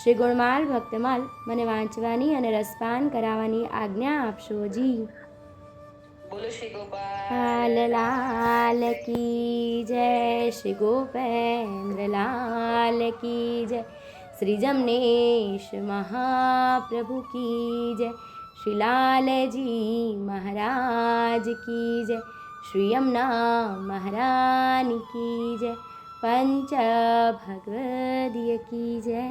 શ્રી ગુણમાલ ભક્તમાલ મને વાંચવાની અને રસપાન કરાવવાની આજ્ઞા આપશો જી. બોલો શ્રી ગોપાલ. લાલ લાલ કી જય શ્રી ગોપેન્દ્ર લાલ કી જય. શ્રી જમનેશ મહાપ્રભુ કી જય. શ્રી લાલજી મહારાજ કી જય. શ્રી યમુના મહારાની કી જય. પંચ ભગવદીય કી જય.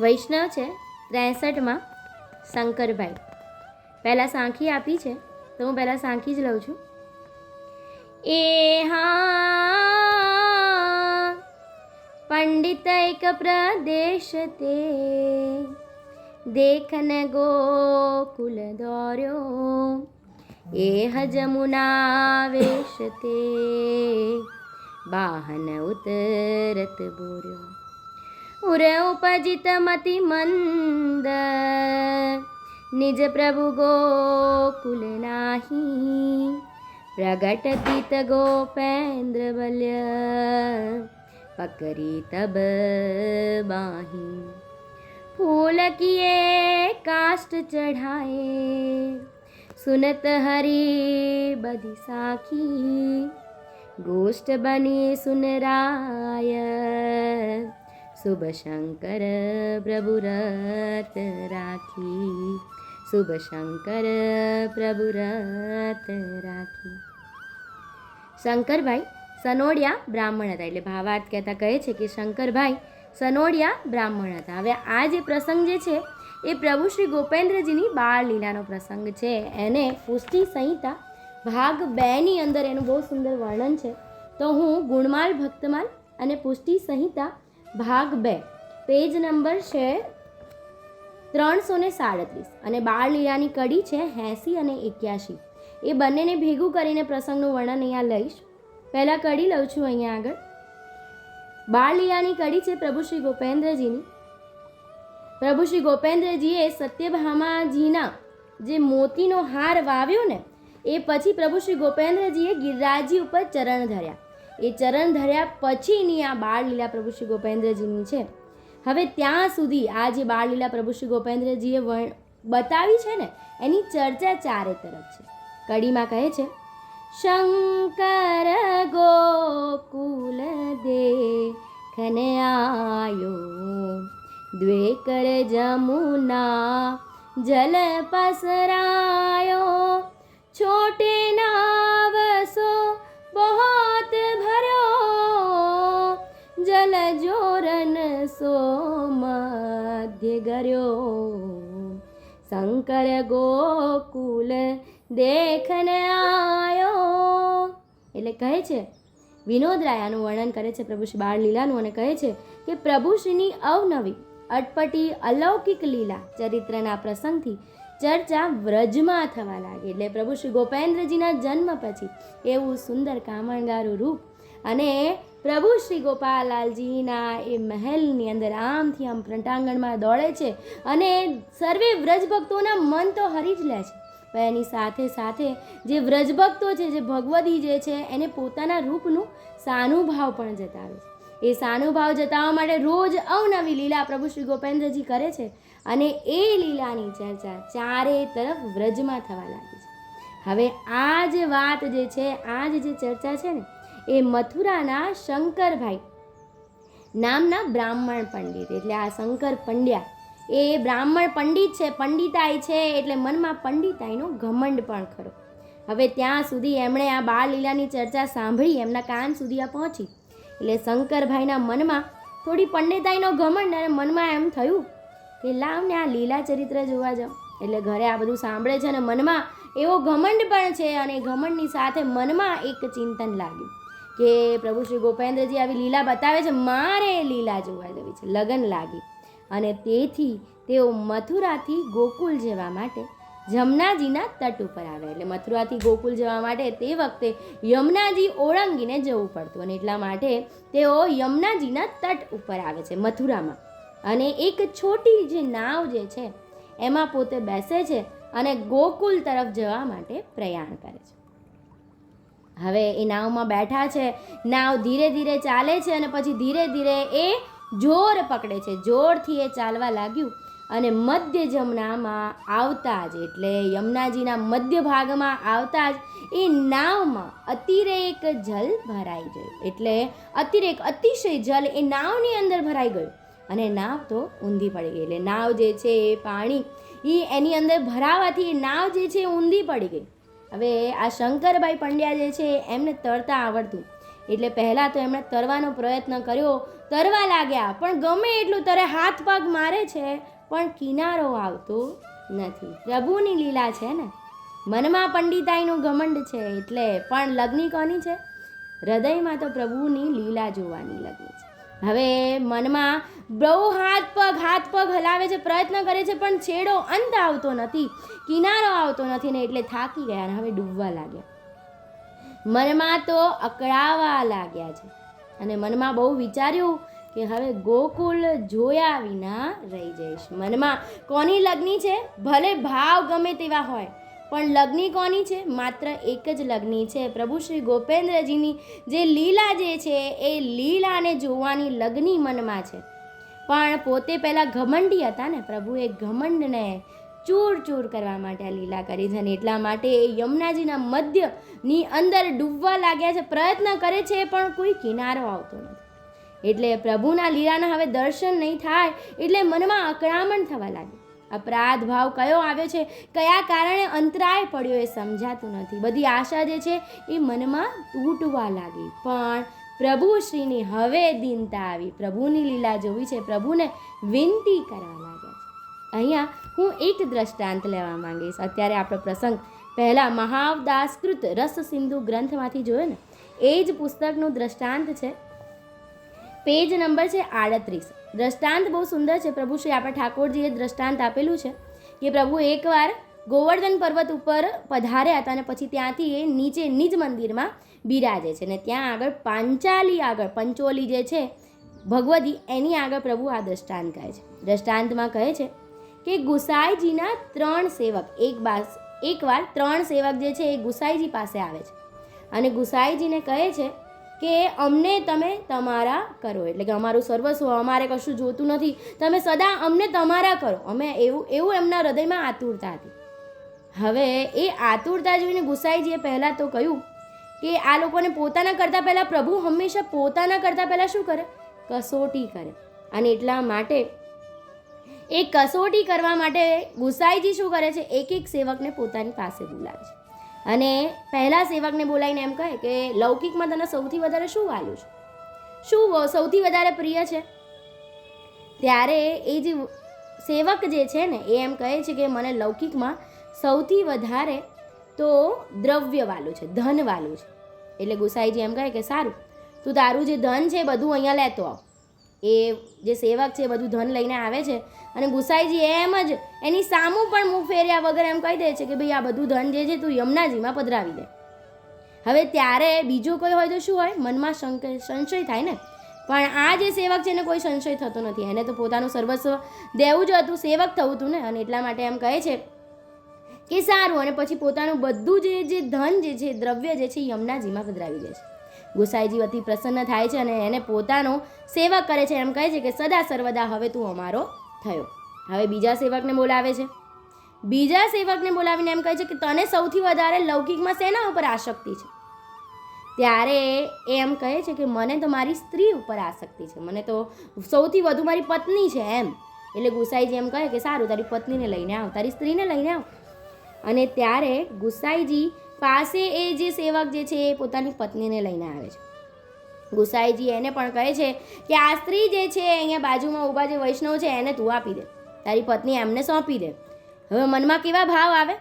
વૈષ્ણવ છે ત્રેસઠમાં શંકરભાઈ. પહેલાં સાંખી આપી છે, તો હું પહેલાં સાંખી જ લઉં છું. એ હા, પંડિત એક પ્રદેશ તે. દેખન ગોકુલ દોર્યો, એ જમુના વેશ बाहन उतरत बोर्यो। उर उपजित मति म निज प्रभु गोकुल नाही। प्रगटतीत गोपेन्द्र बल्य। पकरी तब बाही। फूल किए काष्ट चढ़ाए। सुनत हरी बदी साखी। ગોષ્ઠ બનીએ સુનરાય શુભ શંકર પ્રભુ રત રાખી શુભ શંકર પ્રભુ રત રાખી શંકરભાઈ સનોડિયા બ્રાહ્મણ હતા. એટલે ભાવાર્થ કહેતા કહે છે કે, શંકરભાઈ, સનોડિયા બ્રાહ્મણ હતા. હવે આ જે પ્રસંગ જે છે, એ પ્રભુ શ્રી ગોપેન્દ્રજીની બાળલીલાનો પ્રસંગ છે. એને પુષ્ટિ સંહિતા ભાગ બેની અંદર એનું બહુ સુંદર વર્ણન છે. તો હું ગુણમાલ, ભક્તમાલ અને પુષ્ટિ સંહિતા ભાગ બે, પેજ નંબર છે ત્રણસો ને સાડત્રીસ અને બાળ લીલાની કડી છે એંસી અને એક્યાસી. એ બંનેને ભેગું કરીને પ્રસંગનું વર્ણન અહીંયા લઈશ. પહેલાં કડી લઉં છું અહીંયા આગળ. બાળ લીલાની કડી છે પ્રભુ શ્રી ગોપેન્દ્રજીની. પ્રભુ શ્રી ગોપેન્દ્રજીએ સત્યભામાજીના જે મોતીનો હાર વાવ્યો ને એ પછી પ્રભુ શ્રી ગોપેન્દ્રજીએ ગિરિરાજી ઉપર ચરણ ધર્યા. એ ચરણ ધર્યા પછીની આ બાળલીલા પ્રભુ શ્રી ગોપેન્દ્રજીની છે. હવે ત્યાં સુધી આ જે બાળલીલા પ્રભુ શ્રી ગોપેન્દ્રજીએ વર્ણ બતાવી છે ને, એની ચર્ચા ચારે તરફ છે. કડીમાં કહે છે, શંકર ગોકુલ દેખને આયો, દ્વેકર જમુના જલ પસરાયો છોટે નાવસો बहुत ભર્યો જલ જોરન સો મધ્ય ગર્યો શંકર ગોકુલ દેખન આયો એટલે કહે છે વિનોદ રાયાનું વર્ણન કરે છે પ્રભુ શ્રી બાળ લીલાનું અને કહે છે કે પ્રભુશ્રીની અવનવી અટપટી અલૌકિક લીલા ચરિત્રના પ્રસંગથી ચર્ચા વ્રજમાં થવા લાગી. એટલે પ્રભુ શ્રી ગોપેન્દ્રજીના જન્મ પછી એવું સુંદર કામણગારું રૂપ અને પ્રભુ શ્રી ગોપાલાલજીના એ મહેલની અંદર આમથી આમ ફ્રંટાંગણમાં દોડે છે અને સર્વે વ્રજભક્તોના મન તો હરી જ લે છે. પણ એની સાથે સાથે જે વ્રજભક્તો છે, જે ભગવદી જે છે, એને પોતાના રૂપનું સાનુભાવ પણ જતાવે છે. એ સાનુભાવ જતાવવા માટે રોજ અવનવી લીલા પ્રભુ શ્રી ગોપેન્દ્રજી કરે છે અને એ લીલાની ચર્ચા ચારે તરફ વ્રજમાં થવા લાગી છે. હવે આ જ વાત જે છે, આ જ જે ચર્ચા છે ને, એ મથુરાના શંકરભાઈ નામના બ્રાહ્મણ પંડિત, એટલે આ શંકર પંડ્યા, એ બ્રાહ્મણ પંડિત છે, પંડિતાઈ છે, એટલે મનમાં પંડિતાઈનો ઘમંડ પણ ખરો. હવે ત્યાં સુધી એમણે આ બાળ લીલાની ચર્ચા સાંભળી, એમના કાન સુધી આ પહોંચી. એટલે શંકરભાઈના મનમાં થોડી પંડિતાઈનો ઘમંડ અને મનમાં એમ થયું કે લાવને આ લીલા ચરિત્ર જોવા જાઉં. એટલે ઘરે આ બધું સાંભળે છે અને મનમાં એવો ઘમંડ પણ છે અને ઘમંડની સાથે મનમાં એક ચિંતન લાગ્યું કે પ્રભુ શ્રી ગોપેન્દ્રજી આવી લીલા બતાવે છે, મારે લીલા જોવા જવી છે, લગન લાગી. અને તેથી તેઓ મથુરાથી ગોકુલ જવા માટે જમનાજીના તટ ઉપર આવ્યા એટલે મથુરાથી ગોકુલ જવા માટે તે વખતે યમુનાજી ઓળંગીને જવું પડતું અને એટલા માટે તેઓ યમુનાજીના તટ ઉપર આવે છે મથુરામાં. અને એક છોટી જે નાવ જે છે, એમાં પોતે બેસે છે અને ગોકુલ તરફ જવા માટે પ્રયાણ કરે છે. હવે એ નાવમાં બેઠા છે, નાવ ધીરે ધીરે ચાલે છે અને પછી ધીરે ધીરે એ જોર પકડે છે. જોરથી એ ચાલવા લાગ્યું અને મધ્ય જમનામાં આવતા જ, એટલે યમુનાજીના મધ્ય ભાગમાં આવતા જ, એ નાવમાં અતિરેક જલ ભરાઈ ગયું. એટલે અતિરેક, અતિશય જલ એ નાવની અંદર ભરાઈ ગયું. અને નાવ તો ઊંધી પડી ગઈ. એટલે નાવ જે છે એ પાણી, એ એની અંદર ભરાવાથી એ નાવ જે છે એ ઊંધી પડી ગઈ. હવે આ શંકરભાઈ પંડ્યા જે છે એમને તરતા આવડતું. એટલે પહેલાં તો એમણે તરવાનો પ્રયત્ન કર્યો. તરવા લાગ્યા, પણ ગમે એટલું તરે હાથ પગ મારે છે પણ કિનારો આવતો નથી. પ્રભુની લીલા છે ને? મનમાં પંડિતાઈનું ઘમંડ છે એટલે પણ લગ્ની કોની છે? હૃદયમાં તો પ્રભુની લીલા જોવાની લગ્ન છે. હવે મનમાં બહુ હાથ પગ હાથ પગ હલાવે છે, પ્રયત્ન કરે છે, પણ છેડો અંત આવતો નથી, કિનારો આવતો નથી ને એટલે થાકી ગયા અને હવે ડૂબવા લાગ્યા. મનમાં તો અકળાવા લાગ્યા છે. અને મનમાં બહુ વિચાર્યું કે હવે ગોકુલ જોયા વિના રહી જઈશ. મનમાં કોની લગ્ની છે? ભલે ભાવ ગમે તેવા હોય, પણ લગ્ની કોની છે? માત્ર એક જ લગ્ની છે. પ્રભુ શ્રી ગોપેન્દ્રજીની જે લીલા જે છે, એ લીલાને જોવાની લગ્ની મનમાં છે. પણ પોતે પહેલાં ઘમંડી હતા ને, પ્રભુએ ઘમંડને ચૂર ચૂર કરવા માટે આ લીલા કરી છે અને એટલા માટે એ યમુનાજીના મધ્યની અંદર ડૂબવા લાગ્યા છે. પ્રયત્ન કરે છે, પણ કોઈ કિનારો આવતો નથી. એટલે પ્રભુના લીલાના હવે દર્શન નહીં થાય એટલે મનમાં અકળામણ થવા લાગી અપરાધ ભાવ કયો આવ્યો છે, કયા કારણે અંતરાય પડ્યો એ સમજાતું નથી. બધી આશા જે છે એ મનમાં તૂટવા લાગી. પણ પ્રભુ શ્રીની હવે દીનતા આવી. પ્રભુની લીલા જોવી છે, પ્રભુને વિનંતી કરવા લાગ્યા છે. અહીંયા હું એક દ્રષ્ટાંત લેવા માંગીશ. અત્યારે આપણો પ્રસંગ પહેલાં મહાવદાસકૃત રસ સિંધુ ગ્રંથમાંથી જોયો ને? એ જ પુસ્તકનું દ્રષ્ટાંત છે પેજ નંબર છે આડત્રીસ. દ્રષ્ટાંત બહુ સુંદર છે. પ્રભુ શ્રી આપણા ઠાકોરજીએ દ્રષ્ટાંત આપેલું છે કે પ્રભુ એકવાર ગોવર્ધન પર્વત ઉપર પધાર્યા હતા અને પછી ત્યાંથી એ નીચે નિજ મંદિરમાં બિરાજે છે ને ત્યાં આગળ પાંચાલી આગળ પંચોલી જે છે ભગવદી એની આગળ પ્રભુ આ દ્રષ્ટાંત કહે છે. દ્રષ્ટાંતમાં કહે છે કે ગુસાઈજીના ત્રણ સેવક, એક બાસ એકવાર ત્રણ સેવક જે છે એ ગુસાઈજી પાસે આવે છે. અને ગુસાઈજીને કહે છે કે અમને તમે તમારા કરો. એટલે કે અમારું સર્વસ્વ અમારે કશું જોતું નથી. તમે સદા અમને તમારા કરો. અમે એવું એવું એમના હૃદયમાં આતુરતા હતી. હવે એ આતુરતા જોઈને ગુસાઈજીએ પહેલાં તો કહ્યું કે આ લોકોને પોતાના કરતાં પહેલાં પ્રભુ હંમેશા પોતાના કરતાં પહેલાં શું કરે? કસોટી કરે. અને એટલા માટે એ કસોટી કરવા માટે ગુસાઈજી શું કરે છે? એક એક સેવકને પોતાની પાસે બોલાવે છે. અને પહેલા સેવકને બોલાવીને એમ કહે કે લૌકિકમાં તને સૌથી વધારે શું વાલું છે? શું સૌથી વધારે પ્રિય છે? ત્યારે એ જે સેવક જે છે ને, એ એમ કહે છે કે મને લૌકિકમાં સૌથી વધારે તો દ્રવ્ય વાલું છે, ધન વાલું છે. એટલે ગુસાઈજી એમ કહે કે સારું, તું તારું જે ધન છે બધું અહીંયા લેતો આવ. એ જે સેવક છે એ બધું ધન લઈને આવે છે. અને ગુસાઈજી એમ જ એની સામું પણ મુખ ફેર્યા વગર એમ કહી દે છે કે ભાઈ આ બધું ધન જે છે તું યમુનાજીમાં પધરાવી દે. હવે ત્યારે બીજું કોઈ હોય તો શું હોય? મનમાં સંશય થાય ને? પણ આ જે સેવક છે એને કોઈ સંશય થતો નથી. એને તો પોતાનું સર્વસ્વ દેવું જ હતું, સેવક થવું હતું ને? અને એટલા માટે એમ કહે છે કે સારું, અને પછી પોતાનું બધું જે જે ધન જે છે, દ્રવ્ય જે છે યમુનાજીમાં પધરાવી દે છે. ગુસાઈજી અતિ પ્રસન્ન થાય છે અને એને પોતાનો સેવક કરે છે. એમ કહે છે કે, સદા સર્વદા હવે તું અમારો થયો. હવે બીજા સેવકને બોલાવે છે. બીજા સેવકને બોલાવીને એમ કહે છે કે, તને સૌથી વધારે લૌકિકમાં શેના ઉપર આસક્તિ છે? ત્યારે એ એમ કહે છે કે, મને તો મારી સ્ત્રી ઉપર આસક્તિ છે. મને તો સૌથી વધુ મારી પત્ની છે એમ. એટલે ગુસાઈજી એમ કહે કે, સારું, તારી પત્નીને લઈને આવ, તારી સ્ત્રીને લઈને આવ. અને ત્યારે ગુસાઈજી પાસે એ જે સેવક જે છે એ પોતાની પત્નીને લઈને આવે છે. ગુસાઈજી એને પણ કહે છે કે, આ સ્ત્રી જે છે અહીંયા બાજુમાં ઊભા જે વૈષ્ણવ છે એને તું આપી દે. તારી પત્ની એમને સોંપી દે. હવે મનમાં કેવા ભાવ આવે?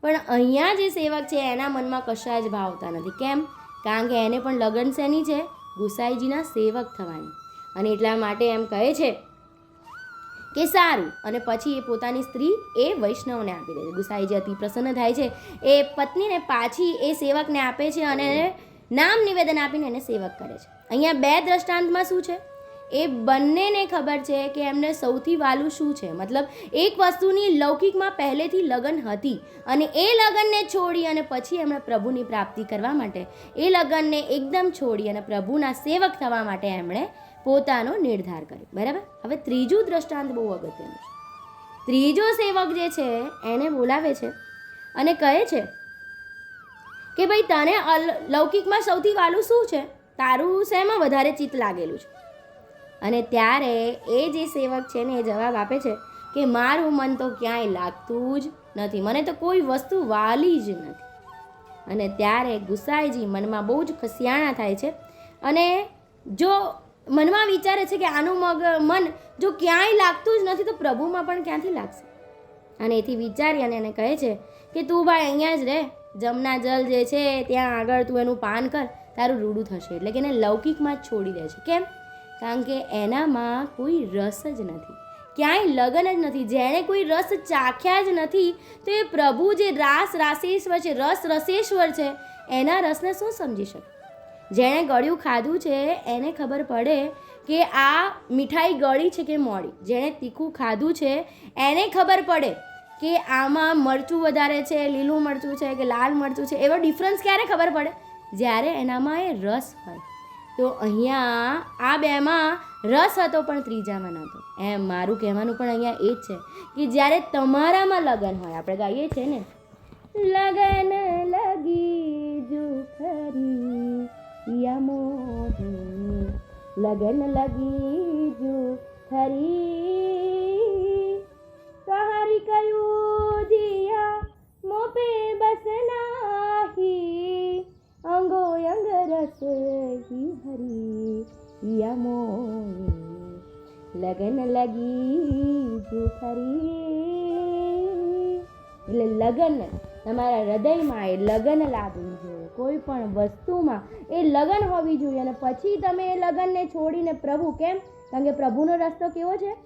પણ અહીંયા જે સેવક છે એના મનમાં કશા જ ભાવ આવતા નથી. કેમ? કારણ કે એને પણ લગ્ન શેની છે? ગુસાઈજીના સેવક થવાની. અને એટલા માટે એમ કહે છે કે સારું. અને પછી એ પોતાની સ્ત્રી એ વૈષ્ણવને આપી દે છે. ગુસાઈજી અતિ પ્રસન્ન થાય છે, એ પત્નીને પાછી એ સેવકને આપે છે અને નામ નિવેદન આપીને એને સેવક કરે છે. અહીંયા બે દ્રષ્ટાંતમાં શું છે? એ બંનેને ખબર છે કે એમને સૌથી વાલું શું છે. મતલબ એક વસ્તુની લૌકિકમાં પહેલેથી લગ્ન હતી અને એ લગ્નને છોડી અને પછી એમણે પ્રભુની પ્રાપ્તિ કરવા માટે, એ લગ્નને એકદમ છોડી અને પ્રભુના સેવક થવા માટે એમણે પોતાનો નિર્ધાર કર્યો. બરાબર? હવે ત્રીજું દ્રષ્ટાંત બહુ અગત્યનું ત્રીજો સેવક જે છે, એને બોલાવે છે અને કહે છે કે ભાઈ, તને લૌકિકમાં સૌથી વાલું શું છે? તારું શેમાં વધારે ચિત્ત લાગેલું છે? અને ત્યારે એ જે સેવક છે ને એ જવાબ આપે છે કે મારું મન તો ક્યાંય લાગતું જ નથી. મને તો કોઈ વસ્તુ વાલી જ નથી. અને ત્યારે ગુસાઈજી મનમાં બહુ જ ખસિયાણા થાય છે. અને જો મનમાં વિચારે છે કે આનું મગ, મન જો ક્યાંય લાગતું જ નથી તો પ્રભુમાં પણ ક્યાંથી લાગશે? અને એથી વિચારી અને એને કહે છે કે તું ભાઈ અહીંયા જ રહે. જમના જલ જે છે, ત્યાં આગળ તું એનું પાન કર. તારું રૂડું થશે. એટલે કે એને લૌકિકમાં જ છોડી દે છે. કેમ? કારણ કે એનામાં કોઈ રસ જ નથી. ક્યાંય લગન જ નથી. જેણે કોઈ રસ ચાખ્યા જ નથી, તો એ પ્રભુ જે રાસ રાસેશ્વર છે, રસ રસેશ્વર છે, એના રસને શું સમજી શકે? જેણે ગળ્યું ખાધું છે, એને ખબર પડે કે આ મીઠાઈ ગળી છે કે મોડી. જેણે તીખું ખાધું છે, એને ખબર પડે કે આમાં મરચું વધારે છે, લીલું મરચું છે કે લાલ મરચું છે, એવો ડિફરન્સ ક્યારે ખબર પડે? જ્યારે એનામાં એ રસ હોય. તો અહીંયા આ બેમાં રસ હતો પણ ત્રીજામાં નહોતો. એમ મારું કહેવાનું પણ અહીંયા એ જ છે કે જ્યારે તમારામાં લગન હોય, આપણે ગાઈએ છે ને, લગન લગી જો ખરી લગન લગી જો ખરી લગન લગી જુ એટલે લગન તમારા હૃદયમાં એ લગન લાવવી જોઈએ. કોઈ પણ વસ્તુમાં એ લગન હોવી જોઈએ. અને પછી તમે એ લગનને છોડીને પ્રભુ કેમ? કારણ કે પ્રભુનો રસ્તો કેવો છે?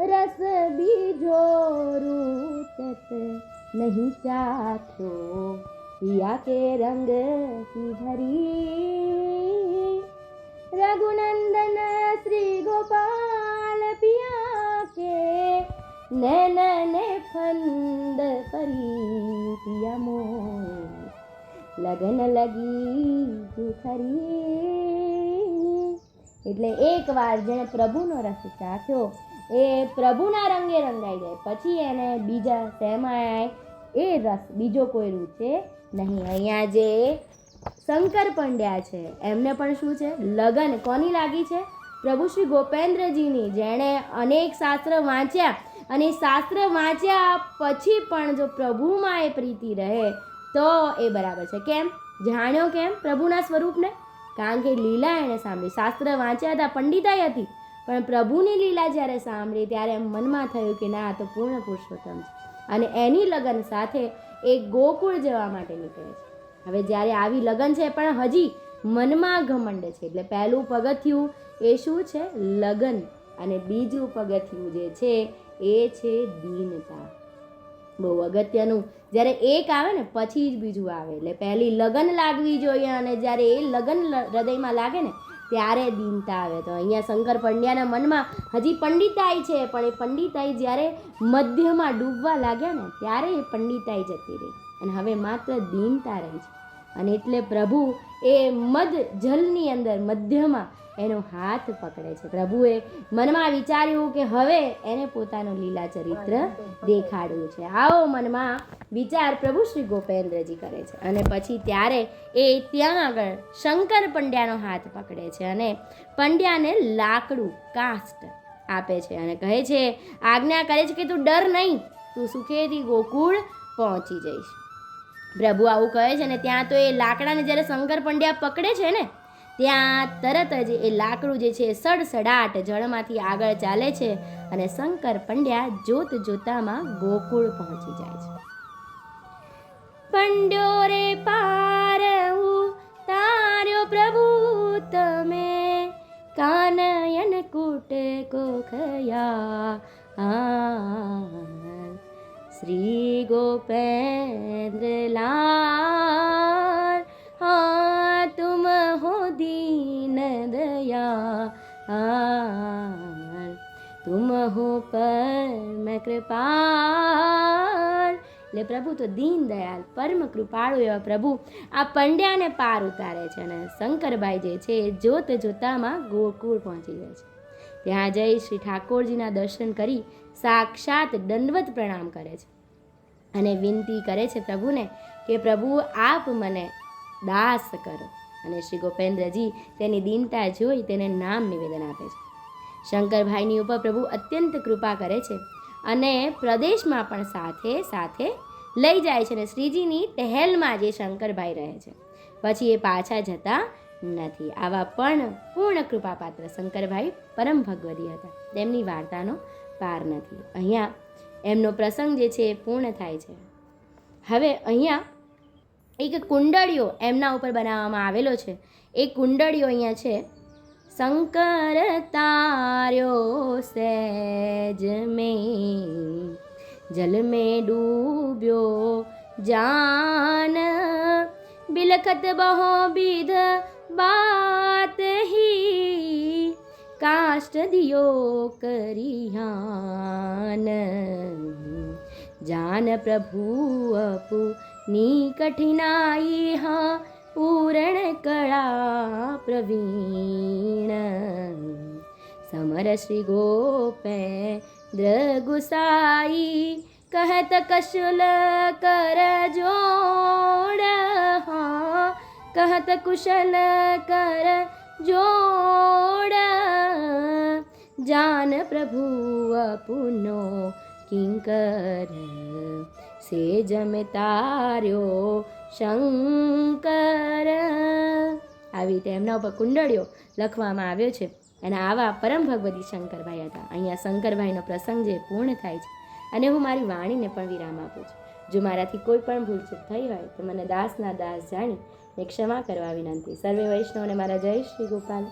રસ બીજો રૂચત નહીં ચાખો પિયા કે રંગ કી રઘુનંદન શ્રી ગોપાલ નૈનને ફંદ ફરી પિયા લગન લગી જુ ખરી એટલે એકવાર જેણે પ્રભુનો રસ ચાખ્યો, એ પ્રભુના રંગે રંગાઈ જાય. પછી એને બીજા શેમાં એ રસ બીજો કોઈ રૂચે નહીં. અહીંયા જે શંકર પંડ્યા છે, એમને પણ શું છે? લગન કોની લાગી છે? પ્રભુ શ્રી ગોપેન્દ્રજીની, જેણે અનેક શાસ્ત્ર વાંચ્યા અને શાસ્ત્ર વાંચ્યા પછી પણ જો પ્રભુમાં એ પ્રીતિ રહે, તો એ બરાબર છે. કેમ? જાણ્યો કેમ પ્રભુના સ્વરૂપને? કારણ કે લીલા એણે સાંભળી. શાસ્ત્ર વાંચ્યા હતા, પંડિતાઈ હતી, પણ પ્રભુની લીલા જ્યારે સાંભળી, ત્યારે એમ મનમાં થયું કે ના, આ તો પૂર્ણ પુરુષોત્તમ છે. અને એની લગ્ન સાથે એ ગોકુળ જવા માટે નીકળે છે. હવે જ્યારે આવી લગન છે, પણ હજી મનમાં ઘમંડ છે. એટલે પહેલું પગથિયું એ શું છે? લગન. અને બીજું પગથિયું જે છે એ છે દીનતા. બહુ અગત્યનું. જ્યારે એક આવે ને, પછી જ બીજું આવે. એટલે પહેલી લગન લાગવી જોઈએ અને જ્યારે એ લગન હૃદયમાં લાગે ને, ત્યારે દીનતા આવે. તો અહીંયા શંકર પંડ્યાના મનમાં હજી પંડિતાઈ છે, પણ એ પંડિતાઈ જ્યારે મધ્યમાં ડૂબવા લાગ્યા ને, ત્યારે એ પંડિતાઈ જતી રહી. અને હવે માત્ર દીનતા રહી છે. અને એટલે પ્રભુ એ મધ જલની અંદર, મધ્યમાં એનો હાથ પકડે છે. પ્રભુએ મનમાં વિચાર્યું કે હવે એને પોતાનું લીલા ચરિત્ર દેખાડ્યું છે. આવો મનમાં વિચાર પ્રભુ શ્રી ગોપેન્દ્રજી કરે છે. અને પછી ત્યારે એ ત્યાં આગળ શંકર પંડ્યાનો હાથ પકડે છે અને પંડ્યાને લાકડું કાસ્ટ આપે છે અને કહે છે, આજ્ઞા કરે છે કે તું ડર નહીં. તું સુખેથી ગોકુળ પહોંચી જઈશ. પ્રભુ આવું કહે છે ને ત્યાં તો એ લાકડાને જ્યારે શંકર પંડ્યા પકડે છે ને ત્યાં તરત જ એ લાકડું જે છે સડસડાટ જળમાંથી આગળ ચાલે છે અને શંકર પંડ્યા જોત જોતામાં ગોકુળ પહોંચી જાય છે. પંડ્યો રે પાર તાર્યો પ્રભુ તમે કાનયન કૂટ કોખયા આ શ્રી ગોપેન્દ્ર લાલ દયા हो पर मैं कृपाल। એટલે પ્રભુ તો દીન દયાલ પરમ કૃપાળુ એવા પ્રભુ આ પંડ્યાને પાર ઉતારે છે અને શંકરભાઈ જે છે, એ જોત જોતામાં ગોકુળ પહોંચી જાય છે. ત્યાં જઈ શ્રી ઠાકોરજીના દર્શન કરી સાક્ષાત દંડવત પ્રણામ કરે છે. અને વિનંતી કરે છે પ્રભુને કે પ્રભુ, આપ મને દાસ કરો. અને શ્રી ગોપેન્દ્રજી તેની દીનતા જોઈ તેને નામ નિવેદન આપે છે. શંકરભાઈની ઉપર પ્રભુ અત્યંત કૃપા કરે છે અને પ્રદેશમાં પણ સાથે સાથે લઈ જાય છે અને શ્રીજીની ટહેલમાં જે શંકરભાઈ રહે છે. પછી એ પાછા જતા નથી. આવા પણ પૂર્ણ કૃપાપાત્ર શંકરભાઈ પરમ ભગવદી હતા. તેમની વાર્તાનો પાર નથી. અહીંયા એમનો પ્રસંગ જે છે એ પૂર્ણ થાય છે. હવે અહીંયા એક કુંડળીઓ એમના ઉપર બનાવવામાં આવેલો છે. એ કુંડળીઓ અહીંયા છે. શંકર તાર્યો સેજ મે જલ મે ડૂબ્યો જાન. બિલખત બહો વિધ બાત હી. કાષ્ટ દિયો કરિયાન જાન પ્રભુ અપુ अपनी कठिनाई हा पूर्ण कळा प्रवीण. समर श्री गोपेन्द्र गुसाई कहत कशुल कर जोड़ हाँ. कहत कुशल कर जोड़. जान प्रभु अपनो किंकर સેજ તાર્યો શંકર. આવી રીતે એમના ઉપર કુંડળીઓ લખવામાં આવ્યો છે. અને આવા પરમ ભગવતી શંકરભાઈ હતા. અહીંયા શંકરભાઈનો પ્રસંગ જે પૂર્ણ થાય છે. અને હું મારી વાણીને પણ વિરામ આપું છું. જો મારાથી કોઈ પણ ભૂલચૂક થઈ હોય, તો મને દાસના દાસ જાણી ને ક્ષમા કરવા વિનંતી. સર્વે વૈષ્ણવને મારા જય શ્રી ગોપાલ.